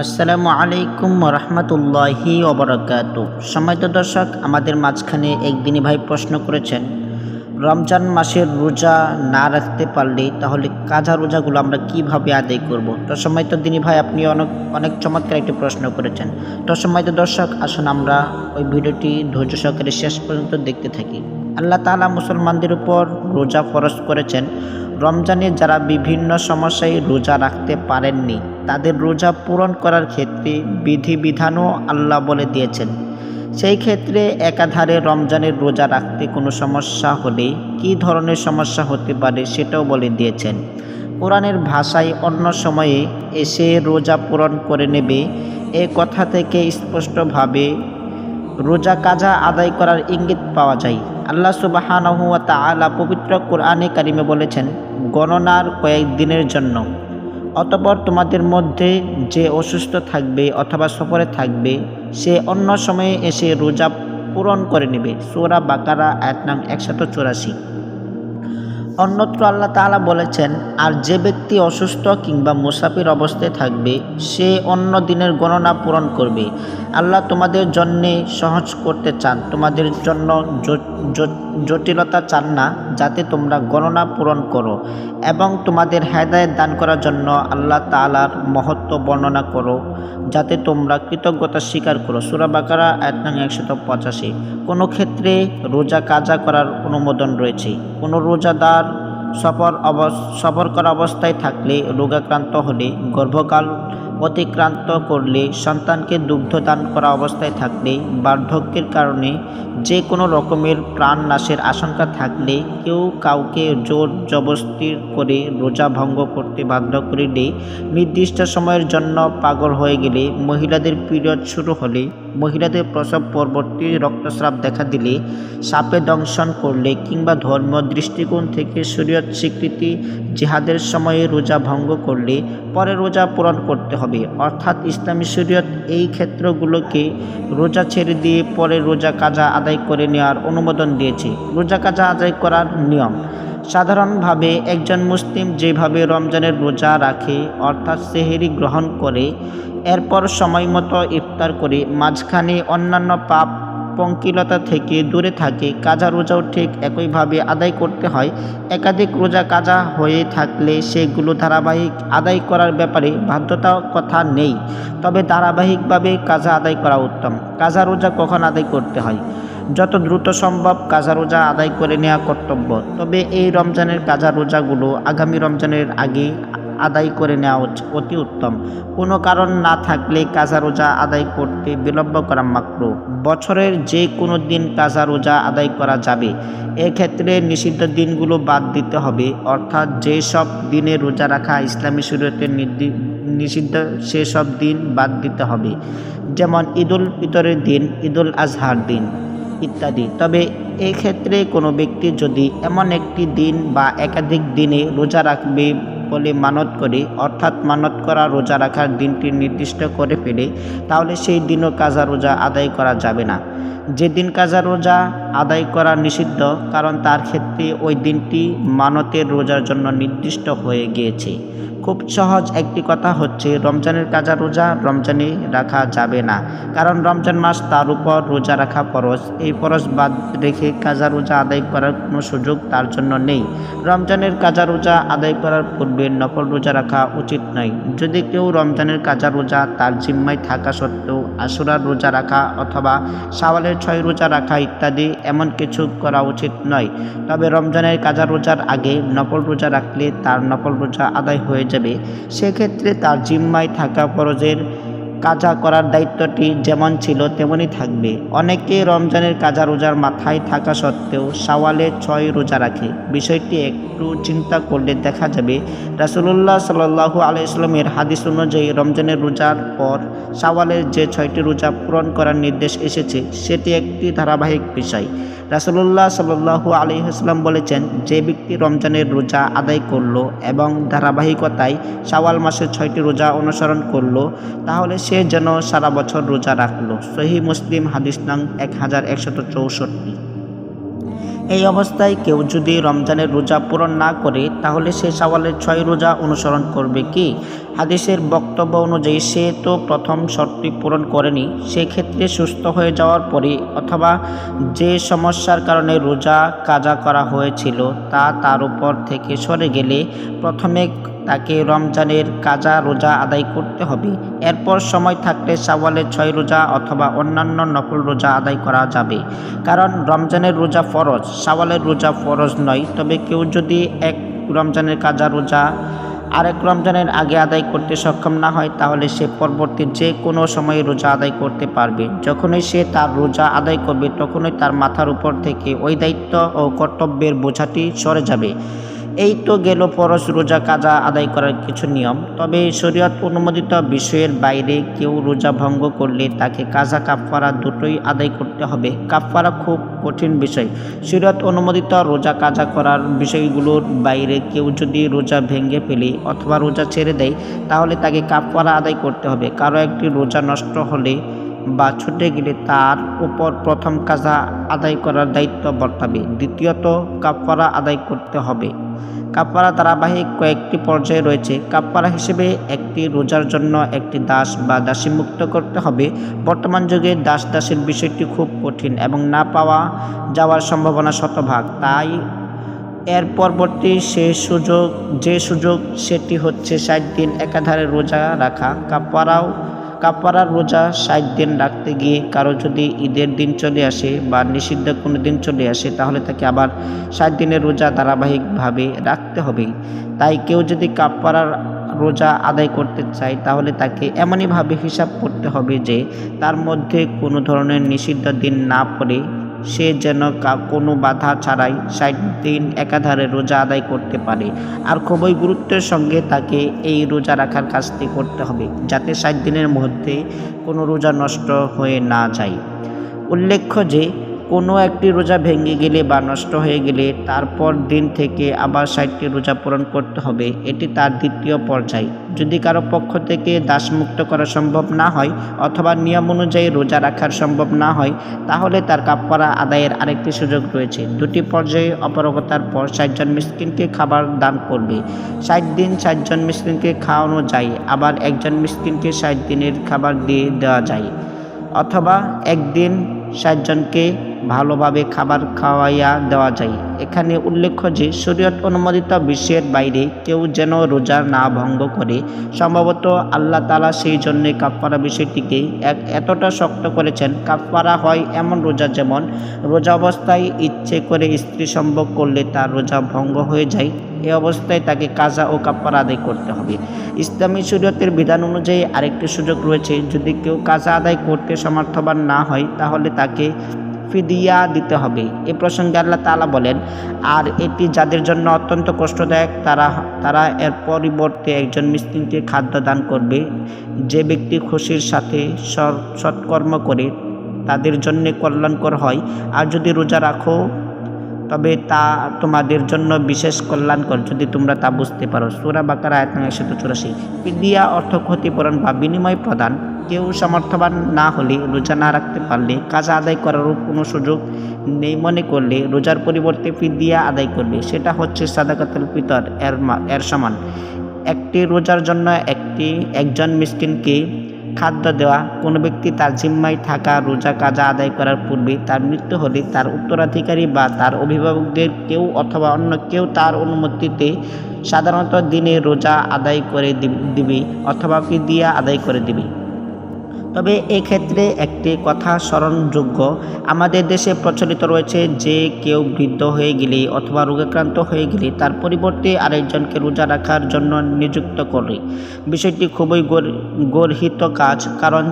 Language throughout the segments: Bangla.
আসসালামু আলাইকুম রহমতুল্লাহি ওবরাকাত সম্মানিত দর্শক, আমাদের মাঝখানে একদিনই ভাই প্রশ্ন করেছেন, রমজান মাসের রোজা না রাখতে পারলে তাহলে কাজা রোজাগুলো আমরা কীভাবে আদায় করব? তো সম্মানিত দিনী ভাই, আপনি অনেক অনেক চমৎকার একটি প্রশ্ন করেছেন। তো সম্মানিত দর্শক, আসুন আমরা ওই ভিডিওটি ধৈর্য সহকারে শেষ পর্যন্ত দেখতে থাকি। আল্লাহ তাআলা মুসলমানদের উপর রোজা ফরজ করেছেন। রমজানে যারা বিভিন্ন সমস্যায় রোজা রাখতে পারেননি তাদের রোজা পূরণ করার ক্ষেত্রে বিধিবিধানও আল্লাহ বলে দিয়েছেন। সেই ক্ষেত্রে একাধারে রমজানের রোজা রাখতে কোনো সমস্যা হলে কী ধরনের সমস্যা হতে পারে সেটাও বলে দিয়েছেন। কোরআনের ভাষায় অন্য সময়ে এসে রোজা পূরণ করে নেবে, এ কথা থেকে স্পষ্টভাবে রোজা কাজা আদায় করার ইঙ্গিত পাওয়া যায়। আল্লাহ সুবাহানহু ওয়া তাআলা পবিত্র কোরআনে কারিমে বলেছেন, গণনার কয়েক দিনের জন্য। অতপর তোমাদের মধ্যে যে অসুস্থ থাকবে অথবা সফরে থাকবে, সে অন্য সময়ে এসে রোজা পূরণ করে নেবে। সোরা বাকারা এক নাম একশত চুরাশি। অন্যত্র আল্লাহ তাআলা বলেছেন, আর যে ব্যক্তি অসুস্থ কিংবা মুসাফির অবস্থায় থাকবে, সে অন্য দিনের গণনা পূরণ করবে। আল্লাহ তোমাদের জন্যে সহজ করতে চান, তোমাদের জন্য জটিলতা চান না, যাতে তোমরা গণনা পূরণ করো এবং তোমাদের হেদায়ত দান করার জন্য আল্লাহ তাআলার মহত্ব বর্ণনা করো, যাতে তোমরা কৃতজ্ঞতা স্বীকার করো। সুরা বাকারা এক নং একশত পঁচাশি। কোনো ক্ষেত্রে রোজা কাজা করার অনুমোদন রয়েছে। কোনো রোজাদার সফর অব সফর করা অবস্থায় থাকলে রোগাক্রান্ত হলে, গর্ভকাল অতিক্রান্ত করলে, সন্তানকে দুগ্ধদান করা অবস্থায় থাকলে, বার্ধক্যের কারণে যে কোনো রকমের প্রাণ নাশের আশঙ্কা থাকলে কেউ কাউকে জোর জবস্তি করে রোজা ভঙ্গ করতে বাধ্য করিলে নির্দিষ্ট সময়ের জন্য পাগল হয়ে গেলে মহিলাদের পিরিয়ড শুরু হলে মহিলাদের প্রসব পরবর্তী রক্তস্রাব দেখা দিলে সাপে দংশন করলে কিংবা ধর্মীয় দৃষ্টিকোণ থেকে শরীয়ত স্বীকৃতি জিহাদের সময়ে রোজা ভঙ্গ করলে পরে রোজা পূরণ করতে হবে। অর্থাৎ ইসলামী শরীয়ত এই ক্ষেত্রগুলোকে রোজা ছেড়ে দিয়ে পরে রোজা কাজা আদায় করে নেওয়ার অনুমোদন দিয়েছে। রোজা কাজা আদায় করার নিয়ম সাধারণভাবে একজন মুসলিম যেভাবে রমজানের রোজা রাখে, অর্থাৎ সেহেরি গ্রহণ করে, এরপর সময় মতো ইফতার করে, মাঝখানে অন্যান্য পাপ পঙ্কিলতা থেকে দূরে থাকে, কাজা রোজাও ঠিক একইভাবে আদায় করতে হয়। একাধিক রোজা কাজা হয়ে থাকলে সেগুলো ধারাবাহিক আদায় করার ব্যাপারে বাধ্যতা কথা নেই, তবে ধারাবাহিকভাবে কাজা আদায় করা উত্তম। কাজা রোজা কখন আদায় করতে হয়? যত দ্রুত সম্ভব কাজা রোজা আদায় করে নেওয়া কর্তব্য। তবে এই রমজানের কাজা রোজাগুলো আগামী রমজানের আগে আদায় করে নেওয়া অতি উত্তম। কোনো কারণ না থাকলে কাজা রোজা আদায় করতে বিলম্ব করা মাত্র বছরের যে কোনো দিন কাজা রোজা আদায় করা যাবে। এক্ষেত্রে নিষিদ্ধ দিনগুলো বাদ দিতে হবে। অর্থাৎ যেসব দিনে রোজা রাখা ইসলামী নির্দি- নিষিদ্ধ সেসব দিন বাদ দিতে হবে। যেমন ঈদুল ফিতরের দিন, ঈদুল আজহার দিন। ইত্যাদি। তবে এক্ষেত্রে কোনো ব্যক্তি যদি এমন একটি দিন বা একাধিক দিনে রোজা রাখবে বলে মানত করে, অর্থাৎ মানত করা, রোজা রাখার দিনটি নির্দিষ্ট করে ফেলে, তাহলে সেই দিনও কাজা রোজা আদায় করা যাবে না। যেদিন কাজা রোজা আদায় করা নিষিদ্ধ, কারণ তার ক্ষেত্রে ওই দিনটি মানতের রোজার জন্য নির্দিষ্ট হয়ে গিয়েছে। খুব সহজ একটি কথা হচ্ছে, রমজানের কাজা রোজা রমজানে রাখা যাবে না, কারণ রমজান মাস তার উপর রোজা রাখা ফরজ। এই ফরজ বাদ রেখে কাজা রোজা আদায় করার কোনো সুযোগ তার জন্য নেই। রমজানের কাজা রোজা আদায় করার পূর্বে নকল রোজা রাখা উচিত নয়। যদি কেউ রমজানের কাজা রোজা তার জিম্মায় থাকা সত্ত্বেও আশুরার রোজা রাখা অথবা শাওয়ালের ছয় রোজা রাখা ইত্যাদি এমন কিছু করা উচিত নয়। তবে রমজানের কাজা রোজার আগে নকল রোজা রাখলে তার নকল রোজা আদায় হয়ে যাবে। সেক্ষেত্রে তার জিম্মায় থাকা ফরজের কাজা করার দায়িত্বটি যেমন ছিল তেমনই থাকবে। অনেকে রমজানের কাজা রোজার মাথায় থাকা সত্ত্বেও শাওয়ালে ছয় রোজা রাখে। বিষয়টি একটু চিন্তা করলে দেখা যাবে, রাসুলুল্লাহ সাল্লাহু আলাইসলামের হাদিস অনুযায়ী রমজানের রোজার পর সাওয়ালের যে ছয়টি রোজা পূরণ করার নির্দেশ এসেছে, সেটি একটি ধারাবাহিক বিষয়। রাসুলুল্লাহ আলী হাসলাম বলেছেন, যে ব্যক্তি রমজানের রোজা আদায় করল এবং ধারাবাহিকতায় শাওয়াল মাসের ছয়টি রোজা অনুসরণ করল, তাহলে সে যেন সারা বছর রোজা রাখল। সহি মুসলিম হাদিস নং এক হাজার একশত চৌষট্টি। এই অবস্থায় কেউ যদি রমজানের রোজা পূরণ না করে, তাহলে সে সওয়ালের ছয় রোজা অনুসরণ করবে কি? হাদিসের বক্তব্য অনুযায়ী, সে তো প্রথম শর্তটি পূরণ করেনি, সেক্ষেত্রে সুস্থ হয়ে যাওয়ার পরে অথবা যে সমস্যার কারণে রোজা কাজা করা হয়েছিল, তা তার উপর থেকে সরে গেলে প্রথমে তাকে রমজানের কাজা রোজা আদায় করতে হবে। এরপর সময় থাকলে সাওয়ালের ছয় রোজা অথবা অন্যান্য নকল রোজা আদায় করা যাবে। কারণ রমজানের রোজা ফরজ সাওয়ালের রোজা ফরজ নয়। তবে কেউ যদি এক রমজানের কাজা রোজা আরেক রমজানের আগে আদায় করতে সক্ষম না হয়, তাহলে সে পরবর্তী যে কোনো সময়ে রোজা আদায় করতে পারবে। যখনই সে তার রোজা আদায় করবে, তখনই তার মাথার উপর থেকে ওই দায়িত্ব ও কর্তব্যের বোঝাটি সরে যাবে। এই তো গেল পরশ রোজা কাজা আদায় করার কিছু নিয়ম। তবে শরীয়ত অনুমোদিত বিষয়ের বাইরে কেউ রোজা ভঙ্গ করলে তাকে কাজা কাফফারা দুটোই আদায় করতে হবে। কাফফারা খুব কঠিন বিষয়। শরীয়ত অনুমোদিত রোজা কাজা করার বিষয়গুলোর বাইরে কেউ যদি রোজা ভেঙে ফেলে অথবা রোজা ছেড়ে দেয়, তাহলে তাকে কাফফারা আদায় করতে হবে। কারও একটি রোজা নষ্ট হলে বা ছুটে গেলে তার উপর প্রথম কাজা আদায় করার দায়িত্ব বর্তাবে। দ্বিতীয়ত, কাফফারা আদায় করতে হবে। কাপ্পারা ধারাবাহিক কয়েকটি পর্যায়ে রয়েছে। কাপ্পারা হিসেবে একটি রোজার জন্য একটি দাস বা দাসী মুক্ত করতে হবে। বর্তমান যুগে দাস দাসের বিষয়টি খুব কঠিন এবং না পাওয়া যাওয়ার সম্ভাবনা শতভাগ। তাই এর পরবর্তী সে সুযোগ, যে সুযোগ, সেটি হচ্ছে ষাট দিন একাধারে রোজা রাখা। কাপ্পারাও কাপ্পারার রোজা ষাট দিন রাখতে গিয়ে কারও যদি ঈদের দিন চলে আসে বা নিষিদ্ধ কোনো দিন চলে আসে, তাহলে তাকে আবার ষাট দিনের রোজা ধারাবাহিকভাবে রাখতে হবে। তাই কেউ যদি কাপ্পারার রোজা আদায় করতে চায়, তাহলে তাকে এমনইভাবে হিসাব করতে হবে যে তার মধ্যে কোনো ধরনের নিষিদ্ধ দিন না পড়ে সে যেন কোনো বাধা ছাড়াই ষাট দিন একাধারে রোজা আদায় করতে পারে। আর খুবই গুরুত্বের সঙ্গে তাকে এই রোজা রাখার কাজটি করতে হবে, যাতে ষাট দিনের মধ্যে কোনো রোজা নষ্ট হয়ে না যায়। উল্লেখ্য যে কোনো একটি রোজা ভেঙে গেলে বা নষ্ট হয়ে গেলে তারপর দিন থেকে আবার ষাটটি রোজা পূরণ করতে হবে। এটি তার দ্বিতীয় পর্যায়। যদি কারও পক্ষ থেকে দাসমুক্ত করা সম্ভব না হয় অথবা নিয়ম অনুযায়ী রোজা রাখার সম্ভব না হয়, তাহলে তার কাপড়া আদায়ের আরেকটি সুযোগ রয়েছে। দুটি পর্যায়ে অপরগতার পর ষাটজন মিসকিনকে খাবার দান করবে। ষাট দিন ষাটজন মিসকিনকে খাওয়ানো যায়, আবার একজন মিসকিনকে ষাট দিনের খাবার দিয়ে দেওয়া যায়। অথবা একদিন ষাটজনকে ভালোভাবে খাবার খাওয়াইয়া দেওয়া যায়। এখানে উল্লেখ্য যে, শরীয়ত অনুমোদিত বিশ্বের বাইরে কেউ যেন রোজা না ভঙ্গ করে, সম্ভবত আল্লাহ তালা সেই জন্যে কাপ্পারা বিষয়টিকে এক এতটা শক্ত করেছেন কাপ্পারা হয় এমন রোজা যেমন রোজা অবস্থায় ইচ্ছে করে স্ত্রী সম্ভব করলে তার রোজা ভঙ্গ হয়ে যায়, এ অবস্থায় তাকে কাজা ও কাপ্পারা আদায় করতে হবে। ইসলামী শরীয়তের বিধান অনুযায়ী আরেকটি সুযোগ রয়েছে, যদি কেউ কাজা আদায় করতে সমর্থবান না হয়, তাহলে তাকে ফিদিয়া দিতে হবে। এ প্রসঙ্গে আল্লাহ তালা বলেন, আর এটি যাদের জন্য অত্যন্ত কষ্টদায়ক, তারা তারা এর পরিবর্তে একজন মিসকিনকে খাদ্য দান করবে। যে ব্যক্তি খুশির সাথে সৎকর্ম করে, তাদের জন্যে কল্যাণকর হয়। আর যদি রোজা রাখো, তবে তা তোমাদের জন্য বিশেষ কল্যাণকর, যদি তোমরা তা বুঝতে পারো। সুরা বাকার, আয়াত একশত চুরাশি। বিদ্যা অর্থ ক্ষতিপূরণ বা বিনিময় প্রদান। কেউ সমর্থবান না হলে রোজা না রাখতে পারলে কাজ আদায় করারও কোনো সুযোগ নেই মনে করলে রোজার পরিবর্তে ফিদিয়া আদায় করবে সেটা হচ্ছে সাদাকাতুল পিতর এর এর সমান। একটি রোজার জন্য একটি, একজন মিসকিনকে খাদ্য দেওয়া, কোনো ব্যক্তি তার জিম্মায় থাকা রোজা কাজা আদায় করার পূর্বে তার মৃত্যু হলে তার উত্তরাধিকারী বা তার অভিভাবকদের কেউ অথবা অন্য কেউ তার অনুমতিতে সাধারণত দিনে রোজা আদায় করে দিবে অথবা ফিদিয়া আদায় করে দিবে। তবে এক্ষেত্রে একটি কথা স্মরণযোগ্য। আমাদের দেশে প্রচলিত রয়েছে যে কেউ বৃদ্ধ হয়ে গেলে অথবা রোগাক্রান্ত হয়ে গেলে তার পরিবর্তে আরেকজনকে রোজা রাখার জন্য নিযুক্ত করে। বিষয়টি খুবই গর্হিত কাজ, কারণ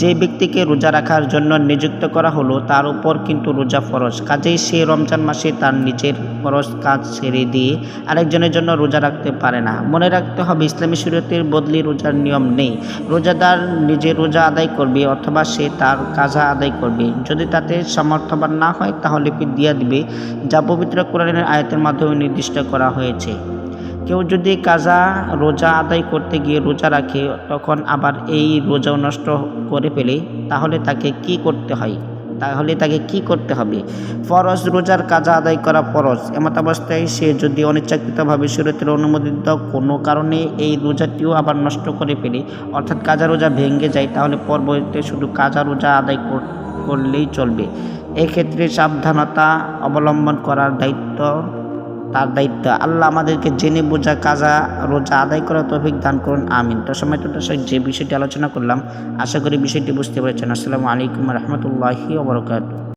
যে ব্যক্তিকে রোজা রাখার জন্য নিযুক্ত করা হলো তার উপর কিন্তু রোজা ফরজ। কাজেই সে রমজান মাসে তার নিজের ফরজ কাজ ছেড়ে দিয়ে আরেকজনের জন্য রোজা রাখতে পারে না। মনে রাখতে হবে, ইসলামী শরীয়তের বদলি রোজার নিয়ম নেই। রোজাদার নিজে রোজা আদায় করবে অথবা সে তার কাজা আদায় করবে। যদি তাতে সমর্থবান না হয়, তাহলে দিয়া দিবে, যা পবিত্র কোরআনের আয়তের মাধ্যমে নির্দিষ্ট করা হয়েছে। কেউ যদি কাজা, রোজা আদায় করতে গিয়ে রোজা রাখে, তখন আবার এই রোজাও নষ্ট করে ফেলে, তাহলে তাকে কি করতে হয়? তাহলে তাকে কি করতে হবে? ফরজ রোজার কাজা আদায় করা ফরজ। এমত অবস্থায় সে যদি অনিচ্ছাকৃতভাবে শরীরের অনুমোদিত কোনো কারণে এই রোজাটিও আবার নষ্ট করে ফেলে, অর্থাৎ কাজা রোজা ভেঙে যায়, তাহলে পরবর্তীতে শুধু কাজা রোজা আদায় করলেই চলবে। এক্ষেত্রে সাবধানতা অবলম্বন করার দায়িত্ব তার দায়িত্ব। আল্লাহ আমাদেরকে জেনে বোঝা, কাজা, রোজা আদায় করা তৌফিক দান করুন, আমিন। তো সময় তো যে বিষয়টি আলোচনা করলাম, আশা করি বিষয়টি বুঝতে পেরেছেন। আসসালামু আলাইকুম রহমতুল্লাহি